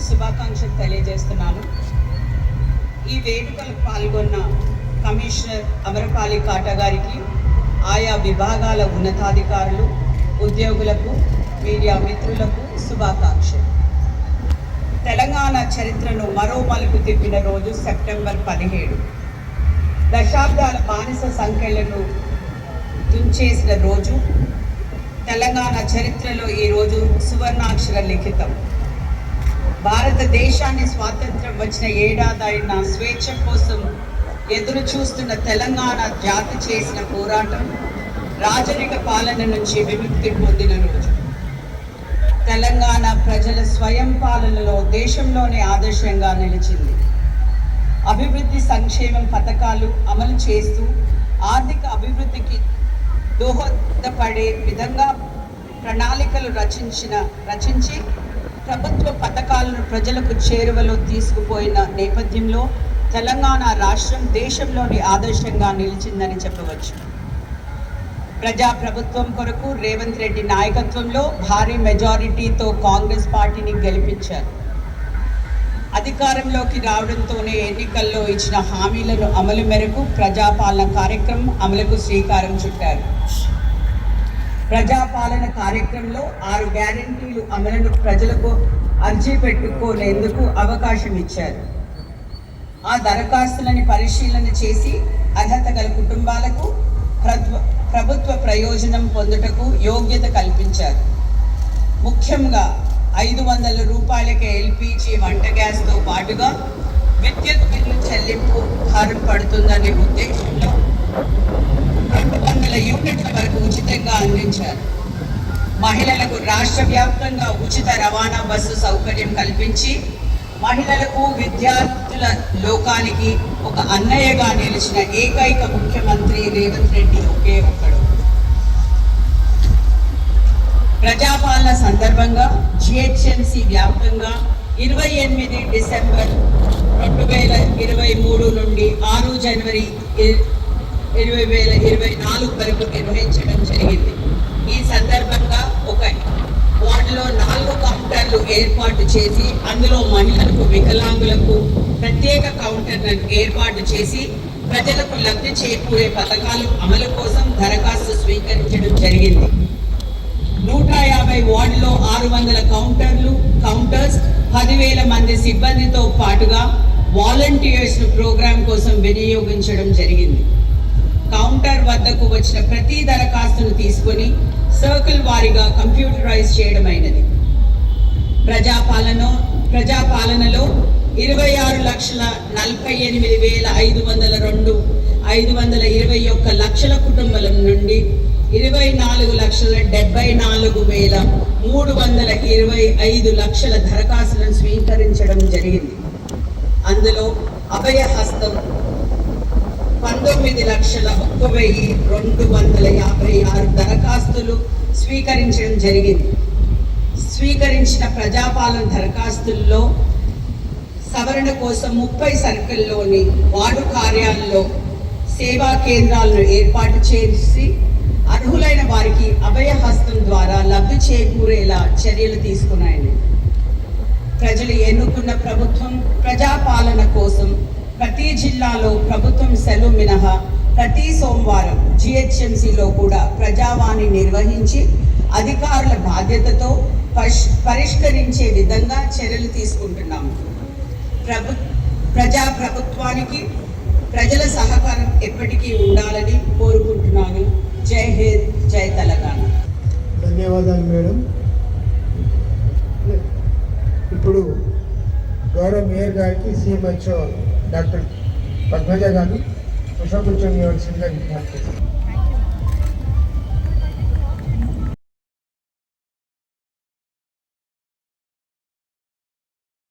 శుభాకాంక్షలు తెలియజేస్తున్నాను. ఈ వేడుకలు పాల్గొన్న కమిషనర్ అమరపాలి కాటా గారికి ఆయా విభాగాల ఉన్నతాధికారులు ఉద్యోగులకు మీడియా మిత్రులకు శుభాకాంక్షలు. తెలంగాణ చరిత్రను మరో మలుపు తిప్పిన రోజు సెప్టెంబర్ పదిహేడు. దశాబ్దాల బానిస సంఖ్యలను తుంచేసిన రోజు తెలంగాణ చరిత్రలో ఈ రోజు సువర్ణాక్షర లిఖితం. భారతదేశాన్ని స్వాతంత్రం వచ్చిన ఏడాదైన స్వేచ్ఛ కోసం ఎదురు చూస్తున్న తెలంగాణ జాతి చేసిన పోరాటం రాజరిక పాలన నుంచి విముక్తి పొందిన రోజు. తెలంగాణ ప్రజల స్వయం పాలనలో దేశంలోనే ఆదర్శంగా నిలిచింది. అభివృద్ధి సంక్షేమం పథకాలు అమలు చేస్తూ ఆర్థిక అభివృద్ధికి దోహదపడే విధంగా ప్రణాళికలు రచించిన రచించి ప్రభుత్వ పథకాలను ప్రజలకు చేరువలో తీసుకుపోయిన నేపథ్యంలో తెలంగాణ రాష్ట్రం దేశంలోని ఆదర్శంగా నిలిచిందని చెప్పవచ్చు. ప్రజా ప్రభుత్వం కొరకు రేవంత్ రెడ్డి నాయకత్వంలో భారీ మెజారిటీతో కాంగ్రెస్ పార్టీని గెలిపించారు. అధికారంలోకి రావడంతోనే ఎన్నికల్లో ఇచ్చిన హామీలను అమలు మేరకు ప్రజాపాలన కార్యక్రమం అమలుకు శ్రీకారం చుట్టారు. ప్రజాపాలన కార్యక్రమంలో ఆరు గ్యారంటీలు అమలును ప్రజలకు అర్జీ పెట్టుకోలేందుకు అవకాశం ఇచ్చారు. ఆ దరఖాస్తులని పరిశీలన చేసి అర్హత గల కుటుంబాలకు ప్రత్వ- ప్రభుత్వ ప్రయోజనం పొందుటకు యోగ్యత కల్పించారు. ముఖ్యంగా ఐదు వందల రూపాయలకే ఎల్పిజి వంట గ్యాస్తో పాటుగా విద్యుత్ బిల్లు చెల్లింపు భారం పడుతుందనే ఉద్దేశంలో రెండు వందల యూనిట్ల వరకు ఉచితంగా అందించారు. మహిళలకు రాష్ట్ర వ్యాప్తంగా ఉచిత రవాణా బస్సు సౌకర్యం కల్పించి మహిళలకు విద్యార్థుల లోకానికి ఒక అన్నయ్యగా నిలిచిన ఏకైక ముఖ్యమంత్రి రేవంత్ రెడ్డి ఒకే ఒక్కడు. ప్రజాపాలన సందర్భంగా జిహెచ్ఎంసి వ్యాప్తంగా ఇరవై ఎనిమిది డిసెంబర్ రెండు వేల ఇరవై మూడు నుండి ఆరు జనవరి ఇరవై వేల ఇరవై నాలుగు వరకు నిర్వహించడం జరిగింది. ఈ సందర్భంగా ఒక వార్డులో నాలుగు కౌంటర్లు ఏర్పాటు చేసి అందులో మహిళలకు వికలాంగులకు ప్రత్యేక కౌంటర్లను ఏర్పాటు చేసి ప్రజలకు లబ్ధి చేకూరే పథకాలు అమలు కోసం దరఖాస్తు స్వీకరించడం జరిగింది. నూట యాభై వార్డులో ఆరు వందల కౌంటర్లు కౌంటర్స్ పదివేల మంది సిబ్బందితో పాటుగా వాలంటీర్స్ను ప్రోగ్రాం కోసం వినియోగించడం జరిగింది. కౌంటర్ వద్దకు వచ్చిన ప్రతి దరఖాస్తును తీసుకొని సర్కిల్ వారీగా కంప్యూటరైజ్ చేయడమైనది. ప్రజాపాలన ప్రజాపాలనలో ఇరవై ఆరు లక్షల నలభై ఎనిమిది వేల ఐదు వందల రెండు ఐదు వందల ఇరవై ఒక్క లక్షల కుటుంబాల నుండి ఇరవై నాలుగు లక్షల డెబ్బై నాలుగు వేల మూడు వందల ఇరవై ఐదు లక్షల దరఖాస్తులను స్వీకరించడం జరిగింది. అందులో అభయ తొమ్మిది లక్షల ఒక్క వెయ్యి రెండు వందల యాభై ఆరు దరఖాస్తులు స్వీకరించడం జరిగింది. స్వీకరించిన ప్రజాపాలన దరఖాస్తుల్లో సవరణ కోసం ముప్పై సర్కిల్లోని వార్డు కార్యాలలో సేవా కేంద్రాలను ఏర్పాటు చేసి అర్హులైన వారికి అభయ హస్తం ద్వారా లబ్ధి చేకూరేలా చర్యలు తీసుకున్నాయని ప్రజలు ఎన్నుకున్న ప్రభుత్వం ప్రజాపాలన కోసం ప్రతి జిల్లాలో ప్రభుత్వం సెలవు మినహా ప్రతి సోమవారం జిహెచ్ఎంసిలో కూడా ప్రజావాణి నిర్వహించి అధికారుల బాధ్యతతో పరిష్- పరిష్కరించే విధంగా చర్యలు తీసుకుంటున్నాము. ప్రభు ప్రజా ప్రభుత్వానికి ప్రజల సహకారం ఎప్పటికీ ఉండాలని కోరుకుంటున్నాను. జై హింద్ జై తెలంగాణ. ధన్యవాదాలు మేడం. ఇప్పుడు గౌరవ మేయర్ గారికి సీఎంహెచ్ఓ డాక్టర్ పద్మజ గారు పుష్పగుచ్చం ఇవ్వాల్సిందిగా విజ్ఞప్తి చేస్తున్నాను